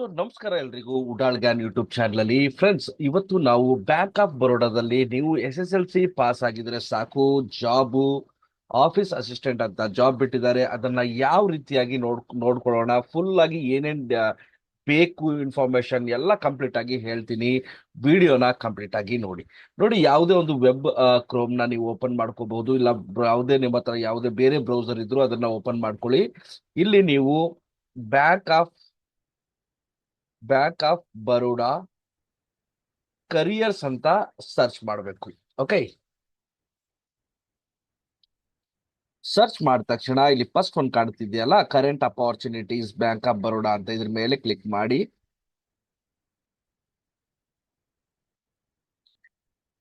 So ನಮಸ್ಕಾರ ಎಲ್ರಿಗೂ. ಉಡಾಳ್ Gyan YouTube channel ಅಲ್ಲಿ ಫ್ರೆಂಡ್ಸ್ ಇವತ್ತು ನಾವು ಬ್ಯಾಂಕ್ ಆಫ್ ಬರೋಡಾದಲ್ಲಿ ನೀವು S S L C pass ಆಗಿದ್ರೆ ಸಾಕು. ಜಾಬು ಆಫೀಸ್ ಅಸಿಸ್ಟೆಂಟ್ ಅಂತ ಜಾಬ್ ಬಿಟ್ಟಿದ್ದಾರೆ. ಅದನ್ನ ಯಾವ ರೀತಿಯಾಗಿ ನೋಡ್, ನೋಡ್ಕೊಳ್ಳೋಣ. ಫುಲ್ ಆಗಿ ಏನೇನ್ ಬೇಕು ಇನ್ಫಾರ್ಮೇಶನ್ ಎಲ್ಲ ಕಂಪ್ಲೀಟ್ ಆಗಿ ಹೇಳ್ತೀನಿ. ವಿಡಿಯೋನ ಕಂಪ್ಲೀಟ್ ಆಗಿ ನೋಡಿ. ನೋಡಿ, ಯಾವುದೇ ಒಂದು ವೆಬ್ ಕ್ರೋಮ್ನ ನೀವು ಓಪನ್ ಮಾಡ್ಕೋಬಹುದು. ಇಲ್ಲ ಯಾವುದೇ ನಿಮ್ಮ ಹತ್ರ ಯಾವುದೇ ಬೇರೆ ಬ್ರೌಸರ್ ಇದ್ರು ಅದನ್ನ ಓಪನ್ ಮಾಡ್ಕೊಳ್ಳಿ. ಇಲ್ಲಿ ನೀವು bank of bank of Baroda careers ಅಂತ ಸರ್ಚ್ ಮಾಡಬೇಕು. ಓಕೆ? ಸರ್ಚ್ ಮಾಡಿದ ತಕ್ಷಣ ಇಲ್ಲಿ ಫಸ್ಟ್ ಒಂದು ಕಾಣ್ತಿದೆಯಲ್ಲ, current opportunities bank of Baroda ಅಂತ ಇದ್ರ ಮೇಲೆ ಕ್ಲಿಕ್ ಮಾಡಿ.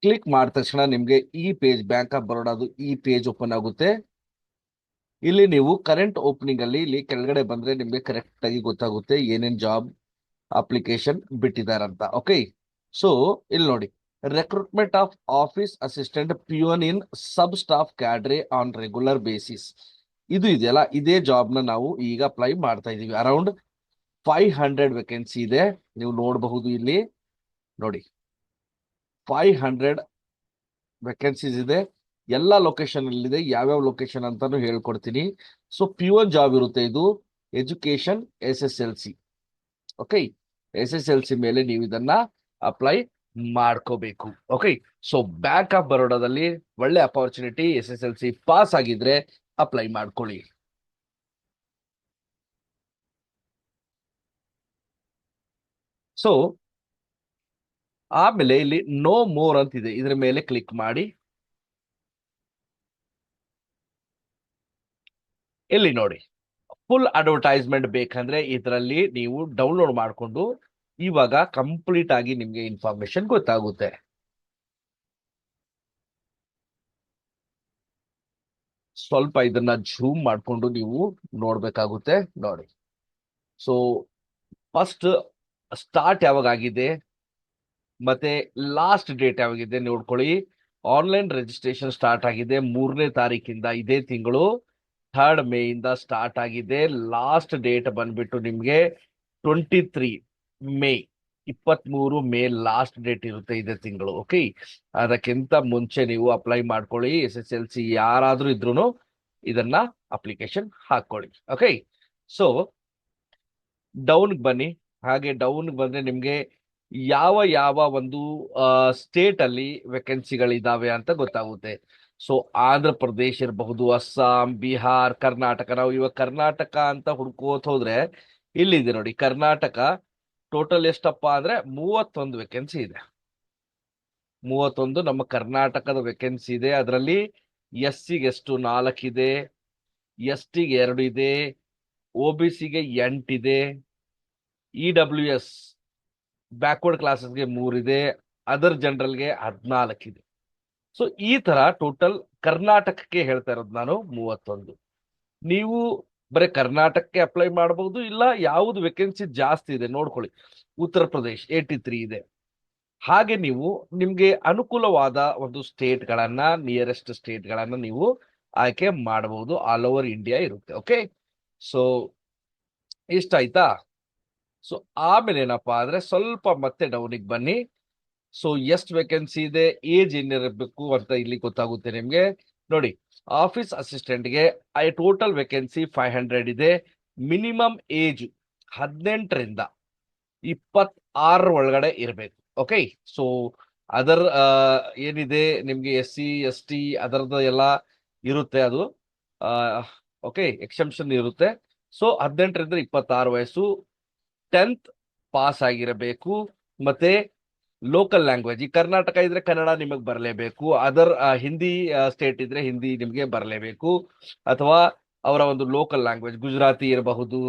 ಕ್ಲಿಕ್ ಮಾಡಿದ ತಕ್ಷಣ ನಿಮ್ಗೆ ಈ ಪೇಜ್, ಬ್ಯಾಂಕ್ ಆಫ್ ಬರೋಡಾದು ಈ ಪೇಜ್ ಓಪನ್ ಆಗುತ್ತೆ. ಇಲ್ಲಿ ನೀವು ಕರೆಂಟ್ ಓಪನಿಂಗ್ ಅಲ್ಲಿ ಇಲ್ಲಿ ಕೆಳಗಡೆ ಬಂದ್ರೆ ನಿಮ್ಗೆ ಕರೆಕ್ಟ್ ಆಗಿ ಗೊತ್ತಾಗುತ್ತೆ ಏನೇನ್ ಜಾಬ್ ಅಪ್ಲಿಕೇಶನ್ ಬಿಟ್ಟಿದಾರಂತ. ಓಕೆ ಸೊ ಇಲ್ಲಿ ನೋಡಿ. Recruitment of office assistant peon in sub staff cadre on regular basis ಇದು ಇದೆಯಲ್ಲ, ಇದೇ ಜಾಬ್ನ ನಾವು ಈಗ ಅಪ್ಲೈ ಮಾಡ್ತಾ ಇದೀವಿ ಅರೌಂಡ್ ಫೈವ್ ಹಂಡ್ರೆಡ್ ವೇಕೆನ್ಸಿ ಇದೆ. ನೀವು ನೋಡಬಹುದು ಇಲ್ಲಿ. ನೋಡಿ. ಫೈವ್ ಹಂಡ್ರೆಡ್ ವೇಕೆನ್ಸೀಸ್ ಇದೆ. ಎಲ್ಲ ಲೊಕೇಶನ್ ಇದೆ ಯಾವ್ಯಾವ ಲೊಕೇಶನ್ ಅಂತಾನು ಹೇಳ್ಕೊಡ್ತೀನಿ. ಸೊ ಪಿಯೋನ್ ಜಾಬ್ ಇರುತ್ತೆ ಇದು. Education S S L C okay S S L C ಮೇಲೆ ನೀವು ಇದನ್ನ ಅಪ್ಲೈ ಮಾಡ್ಕೋಬೇಕು. ಓಕೆ ಸೊ ಬ್ಯಾಂಕ್ ಆಫ್ ಬರೋಡಾದಲ್ಲಿ ಒಳ್ಳೆ opportunity S S L C pass ಆಗಿದ್ರೆ ಅಪ್ಲೈ ಮಾಡ್ಕೊಳ್ಳಿ. ಸೊ ಆಮೇಲೆ ಇಲ್ಲಿ ನೋ ಮೋರ್ ಅಂತಿದೆ ಇದ್ರ ಮೇಲೆ ಕ್ಲಿಕ್ ಮಾಡಿ. ಇಲ್ಲಿ ನೋಡಿ. ಫುಲ್ ಅಡ್ವರ್ಟೈಸ್ಮೆಂಟ್ ಬೇಕಂದ್ರೆ ಇದರಲ್ಲಿ ನೀವು ಡೌನ್ಲೋಡ್ ಮಾಡಿಕೊಂಡು ಇವಾಗ ಕಂಪ್ಲೀಟ್ ಆಗಿ ನಿಮಗೆ ಇನ್ಫಾರ್ಮೇಶನ್ ಗೊತ್ತಾಗುತ್ತೆ. ಸ್ವಲ್ಪ ಇದನ್ನ ಜೂಮ್ ಮಾಡಿಕೊಂಡು ನೀವು ನೋಡಬೇಕಾಗುತ್ತೆ ನೋಡಿ. ಸೊ ಫಸ್ಟ್ ಸ್ಟಾರ್ಟ್ ಯಾವಾಗ ಆಗಿದೆ? ಮತ್ತೆ ಲಾಸ್ಟ್ ಡೇಟ್ ಯಾವಾಗಿದೆ ನೋಡ್ಕೊಳ್ಳಿ. ಆನ್ಲೈನ್ ರಿಜಿಸ್ಟ್ರೇಷನ್ ಸ್ಟಾರ್ಟ್ ಆಗಿದೆ ಮೂರನೇ ತಾರೀಕಿಂದ ಇದೇ ತಿಂಗಳು. ಥರ್ಡ್ ಮೇ ಇಂದ ಸ್ಟಾರ್ಟ್ ಆಗಿದೆ. ಲಾಸ್ಟ್ ಡೇಟ್ ಬಂದ್ಬಿಟ್ಟು ನಿಮ್ಗೆ ಟ್ವೆಂಟಿ ತ್ರೀ ಮೇ ಇಪ್ಪತ್ಮೂರು ಮೇ ಲಾಸ್ಟ್ ಡೇಟ್ ಇರುತ್ತೆ ಇದೇ ತಿಂಗಳು ಓಕೆ ಅದಕ್ಕಿಂತ ಮುಂಚೆ ನೀವು ಅಪ್ಲೈ ಮಾಡ್ಕೊಳ್ಳಿ. ಎಸ್ ಎಸ್ ಎಲ್ ಸಿ ಯಾರಾದ್ರೂ ಇದ್ರು ಇದನ್ನ ಅಪ್ಲಿಕೇಶನ್ ಹಾಕೊಳ್ಳಿ ಓಕೆ ಸೊ ಡೌನ್ ಬನ್ನಿ. ಹಾಗೆ ಡೌನ್ ಬಂದ್ರೆ ನಿಮ್ಗೆ ಯಾವ ಯಾವ ಒಂದು ಸ್ಟೇಟ್ ಅಲ್ಲಿ ವೇಕೆನ್ಸಿಗಳಿದಾವೆ ಅಂತ ಗೊತ್ತಾಗುತ್ತೆ. ಸೊ ಆಂಧ್ರ ಪ್ರದೇಶ ಇರಬಹುದು, ಅಸ್ಸಾಂ, ಬಿಹಾರ್, ಕರ್ನಾಟಕ. ನಾವು ಇವಾಗ ಕರ್ನಾಟಕ ಅಂತ ಹುಡ್ಕೋತ ಹೋದ್ರೆ ಇಲ್ಲಿದೆ ನೋಡಿ, ಕರ್ನಾಟಕ ಟೋಟಲ್ ಎಷ್ಟಪ್ಪ ಅಂದ್ರೆ ಮೂವತ್ತೊಂದು ವೇಕೆನ್ಸಿ ಇದೆ. ಮೂವತ್ತೊಂದು ನಮ್ಮ ಕರ್ನಾಟಕದ ವೇಕೆನ್ಸಿ ಇದೆ. ಅದರಲ್ಲಿ ಎಸ್ ಸಿಗೆ ಎಷ್ಟು? ನಾಲ್ಕಿದೆ ಎಸ್ ಟಿಗೆ ಎರಡು ಇದೆ. ಒ ಬಿ ಸಿಗೆ ಎಂಟಿದೆ ಇ ಡಬ್ಲ್ಯೂ ಎಸ್ ಬ್ಯಾಕ್ವರ್ಡ್ ಕ್ಲಾಸಸ್ಗೆ ಮೂರಿದೆ ಅದರ್ ಜನರಲ್ಗೆ ಹದಿನಾಲ್ಕಿದೆ ಸೊ ಈ ತರ ಟೋಟಲ್ ಕರ್ನಾಟಕಕ್ಕೆ ಹೇಳ್ತಾ ಇರೋದು ನಾನು ಮೂವತ್ತೊಂದು. ನೀವು ಬರೀ ಕರ್ನಾಟಕಕ್ಕೆ ಅಪ್ಲೈ ಮಾಡಬಹುದು ಇಲ್ಲ ಯಾವ್ದು ವೇಕೆನ್ಸಿ ಜಾಸ್ತಿ ಇದೆ ನೋಡ್ಕೊಳ್ಳಿ. ಉತ್ತರ ಪ್ರದೇಶ್ ಏಟಿ ತ್ರೀ ಇದೆ. ಹಾಗೆ ನೀವು ನಿಮ್ಗೆ ಅನುಕೂಲವಾದ ಒಂದು ಸ್ಟೇಟ್ ಗಳನ್ನ ನಿಯರೆಸ್ಟ್ ಸ್ಟೇಟ್ ಗಳನ್ನ ನೀವು ಆಯ್ಕೆ ಮಾಡಬಹುದು ಆಲ್ ಓವರ್ ಇಂಡಿಯಾ ಇರುತ್ತೆ ಓಕೆ ಸೊ ಇಷ್ಟ ಆಯ್ತಾ ಸೊ ಆಮೇಲೆ ಏನಪ್ಪಾ ಅಂದ್ರೆ ಸ್ವಲ್ಪ ಮತ್ತೆ ಡೌನಿಗೆ ಬನ್ನಿ. ಸೊ ಎಷ್ಟು ವೇಕೆನ್ಸಿ ಇದೆ ಏಜ್ ಏನಿರಬೇಕು ಅಂತ ಇಲ್ಲಿ ಗೊತ್ತಾಗುತ್ತೆ ನಿಮ್ಗೆ. ನೋಡಿ ಆಫೀಸ್ ಅಸಿಸ್ಟೆಂಟ್ಗೆ ಐ ಟೋಟಲ್ ವೇಕೆನ್ಸಿ ಫೈವ್ ಹಂಡ್ರೆಡ್ ಇದೆ. ಮಿನಿಮಮ್ ಏಜ್ ಹದಿನೆಂಟರಿಂದ ಇಪ್ಪತ್ತಾರ ಒಳಗಡೆ ಇರಬೇಕು. ಓಕೆ ಸೊ ಅದರ್ ಏನಿದೆ? ನಿಮ್ಗೆ ಎಸ್ ಸಿ ಎಸ್ ಟಿ ಅದರದ ಎಲ್ಲ ಇರುತ್ತೆ ಅದು. ಓಕೆ ಎಕ್ಸೆಪ್ಷನ್ ಇರುತ್ತೆ. ಸೊ ಹದಿನೆಂಟರಿಂದ ಇಪ್ಪತ್ತಾರು ವಯಸ್ಸು. ಟೆಂತ್ ಪಾಸ್ ಆಗಿರಬೇಕು. ಮತ್ತೆ ಲೋಕಲ್ ಲ್ಯಾಂಗ್ವೇಜ್ ಈ ಕರ್ನಾಟಕ ಇದ್ರೆ ಕನ್ನಡ ನಿಮಗೆ ಬರಲೇಬೇಕು. ಅದರ್ ಹಿಂದಿ ಸ್ಟೇಟ್ ಇದ್ರೆ ಹಿಂದಿ ನಿಮಗೆ ಬರಲೇಬೇಕು. ಅಥವಾ ಅವರ ಒಂದು ಲೋಕಲ್ ಲ್ಯಾಂಗ್ವೇಜ್ ಗುಜರಾತಿ ಇರಬಹುದು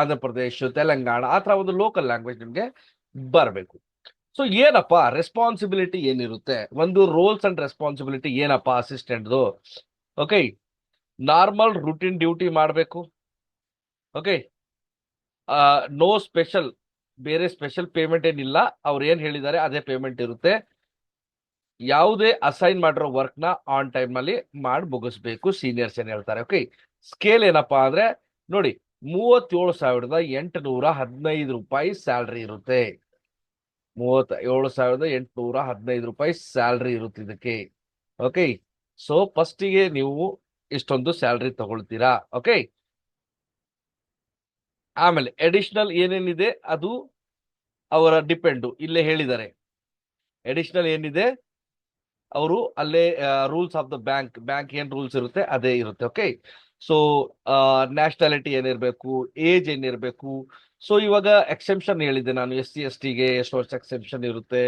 ಆಂಧ್ರ ಪ್ರದೇಶ ತೆಲಂಗಾಣ ಆ ಥರ ಒಂದು ಲೋಕಲ್ ಲ್ಯಾಂಗ್ವೇಜ್ ನಿಮಗೆ ಬರಬೇಕು. ಸೊ ಏನಪ್ಪ? ರೆಸ್ಪಾನ್ಸಿಬಿಲಿಟಿ ಏನಿರುತ್ತೆ? ಒಂದು ರೋಲ್ಸ್ ಅಂಡ್ ರೆಸ್ಪಾನ್ಸಿಬಿಲಿಟಿ ಏನಪ್ಪ ಅಸಿಸ್ಟೆಂಟ್ದು ಓಕೆ ನಾರ್ಮಲ್ ರುಟೀನ್ ಡ್ಯೂಟಿ ಮಾಡಬೇಕು. ಓಕೆ ನೋ ಸ್ಪೆಷಲ್ ಬೇರೆ ಸ್ಪೆಷಲ್ ಪೇಮೆಂಟ್ ಏನಿಲ್ಲ, ಅವ್ರು ಏನ್ ಹೇಳಿದ್ದಾರೆ ಅದೇ ಪೇಮೆಂಟ್ ಇರುತ್ತೆ. ಯಾವುದೇ ಅಸೈನ್ ಮಾಡಿರೋ ವರ್ಕ್ನ ಆನ್ ಟೈಮ್ನಲ್ಲಿ ಮಾಡಿ ಮುಗಿಸ್ಬೇಕು ಸೀನಿಯರ್ಸ್ ಏನ್ ಹೇಳ್ತಾರೆ ಓಕೆ ಸ್ಕೇಲ್ ಏನಪ್ಪಾ ಅಂದ್ರೆ, ನೋಡಿ, ಮೂವತ್ತೇಳು ಸಾವಿರದ ಎಂಟುನೂರ ಹದಿನೈದು ರೂಪಾಯಿ ಸ್ಯಾಲ್ರಿ ಇರುತ್ತೆ. ಮೂವತ್ತ ಏಳು ಸಾವಿರದ ಎಂಟುನೂರ ಹದಿನೈದು ರೂಪಾಯಿ ಸ್ಯಾಲ್ರಿ ಇರುತ್ತೆ ಇದಕ್ಕೆ ಓಕೆ ಸೊ ಫಸ್ಟಿಗೆ ನೀವು ಇಷ್ಟೊಂದು ಸ್ಯಾಲ್ರಿ ತಗೊಳ್ತೀರಾ ಓಕೆ ಆಮೇಲೆ ಅಡಿಷನಲ್ ಏನೇನಿದೆ ಅದು ಅವರ ಡಿಪೆಂಡು ಇಲ್ಲೇ ಹೇಳಿದ್ದಾರೆ. ಅಡಿಷನಲ್ ಏನಿದೆ? ಅವರು ಅಲ್ಲೇ rules of the bank bank ಏನ್ ರೂಲ್ಸ್ ಇರುತ್ತೆ? ಅದೇ ಇರುತ್ತೆ ಓಕೆ ಸೊ ನ್ಯಾಷನಾಲಿಟಿ ಏನಿರಬೇಕು? ಏಜ್ ಏನಿರಬೇಕು? ಸೊ ಇವಾಗ ಎಕ್ಸೆಂಪ್ಷನ್ ಹೇಳಿದ್ದೆ ನಾನು. ಎಸ್ ಸಿ ಎಸ್ ಟಿಗೆ ಎಷ್ಟು ವರ್ಷ ಎಕ್ಸೆಂಪ್ಷನ್ ಇರುತ್ತೆ?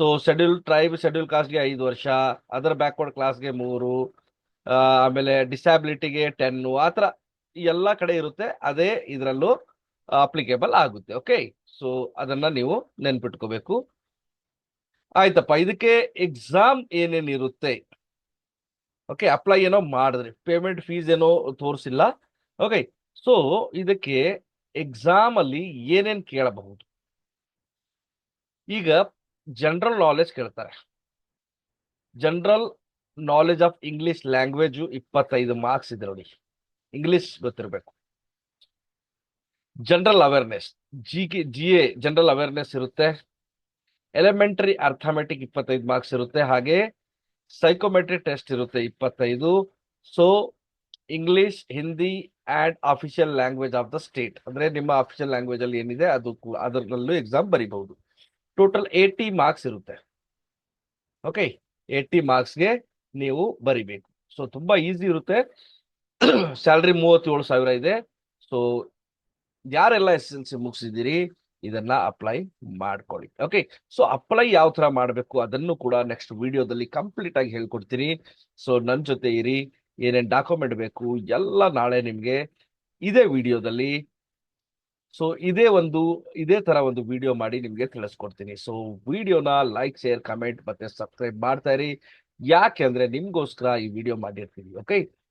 ಸೊ ಶೆಡ್ಯೂಲ್ ಟ್ರೈಬ್ ಶೆಡ್ಯೂಲ್ ಕಾಸ್ಟ್ಗೆ ಐದು ವರ್ಷ ಅದರ ಬ್ಯಾಕ್ವರ್ಡ್ ಕ್ಲಾಸ್ಗೆ ಮೂರು ಆಮೇಲೆ ಡಿಸ್ಯಾಬಿಲಿಟಿಗೆ ಟೆನ್ನು ಆ ಥರ ಎಲ್ಲ ಕಡೆ ಇರುತ್ತೆ, ಅದೇ ಇದರಲ್ಲೂ ಅಪ್ಲಿಕೇಬಲ್ ಆಗುತ್ತೆ ಓಕೆ ಸೊ ಅದನ್ನ ನೀವು ನೆನ್ಪಿಟ್ಕೋಬೇಕು. ಆಯ್ತಪ್ಪ, ಇದಕ್ಕೆ ಎಕ್ಸಾಮ್ ಏನೇನ್ ಇರುತ್ತೆ? ಓಕೆ ಅಪ್ಲೈ ಏನೋ ಮಾಡಿದ್ರಿ ಪೇಮೆಂಟ್ ಫೀಸ್ ಏನೋ ತೋರಿಸಿಲ್ಲ ಓಕೆ ಸೊ ಇದಕ್ಕೆ ಎಕ್ಸಾಮ್ ಅಲ್ಲಿ ಏನೇನ್ ಕೇಳಬಹುದು? ಈಗ ಜನರಲ್ ನಾಲೆಜ್ ಕೇಳ್ತಾರೆ. General knowledge of English language ಇಪ್ಪತ್ತೈದು ಮಾರ್ಕ್ಸ್ ಇದೆ ನೋಡಿ. ಇಂಗ್ಲಿಷ್ ಗೊತ್ತಿರಬೇಕು. General awareness G K G A general awareness ಇರುತ್ತೆ. ಎಲಿಮೆಂಟರಿ ಅರ್ಥಮೆಟಿಕ್ ಇಪ್ಪತ್ತೈದು ಮಾರ್ಕ್ಸ್ ಇರುತ್ತೆ. ಹಾಗೆ ಸೈಕೋಮೆಟ್ರಿಕ್ ಟೆಸ್ಟ್ ಇರುತ್ತೆ ಇಪ್ಪತ್ತೈದು. So English Hindi and official language of the state ಅಂದ್ರೆ ನಿಮ್ಮ ಅಫಿಷಿಯಲ್ ಲ್ಯಾಂಗ್ವೇಜ್ ಅಲ್ಲಿ ಏನಿದೆ ಅದು ಅದರಲ್ಲೂ ಎಕ್ಸಾಮ್ ಬರಿಬಹುದು. ಟೋಟಲ್ ಏಯ್ಟಿ ಮಾರ್ಕ್ಸ್ ಇರುತ್ತೆ. ಓಕೆ ಏಯ್ಟಿ ಮಾರ್ಕ್ಸ್ಗೆ ನೀವು ಬರಿಬೇಕು. ಸೊ ತುಂಬಾ ಈಸಿ ಇರುತ್ತೆ. ಸ್ಯಾಲ್ರಿ ಮೂವತ್ತೇಳು ಸಾವಿರ ಇದೆ. ಸೊ ಯಾರೆಲ್ಲ ಎಸ್ ಎಲ್ ಸಿ ಮುಗಿಸಿದ್ದೀರಿ, ಇದನ್ನ ಅಪ್ಲೈ ಮಾಡ್ಕೊಳ್ಳಿ. ಓಕೆ ಸೊ ಅಪ್ಲೈ ಯಾವ ತರ ಮಾಡಬೇಕು ಅದನ್ನು ಕೂಡ ನೆಕ್ಸ್ಟ್ ವಿಡಿಯೋದಲ್ಲಿ ಕಂಪ್ಲೀಟ್ ಆಗಿ ಹೇಳ್ಕೊಡ್ತೀನಿ. ಸೊ ನನ್ನ ಜೊತೆ ಇರಿ, ಏನೇನ್ ಡಾಕ್ಯುಮೆಂಟ್ ಬೇಕು ಎಲ್ಲ ನಾಳೆ ನಿಮ್ಗೆ ಇದೇ ವಿಡಿಯೋದಲ್ಲಿ. ಸೊ ಇದೇ ಒಂದು, ಇದೇ ತರ ಒಂದು ವಿಡಿಯೋ ಮಾಡಿ ನಿಮ್ಗೆ ತಿಳಿಸ್ಕೊಡ್ತೀನಿ. ಸೊ ವಿಡಿಯೋನ ಲೈಕ್ ಶೇರ್ ಕಮೆಂಟ್ ಮತ್ತೆ ಸಬ್ಸ್ಕ್ರೈಬ್ ಮಾಡ್ತಾ ಇರಿ. ಯಾಕೆ ಅಂದ್ರೆ ನಿಮ್ಗೋಸ್ಕರ ಈ ವಿಡಿಯೋ ಮಾಡಿರ್ತೀನಿ okay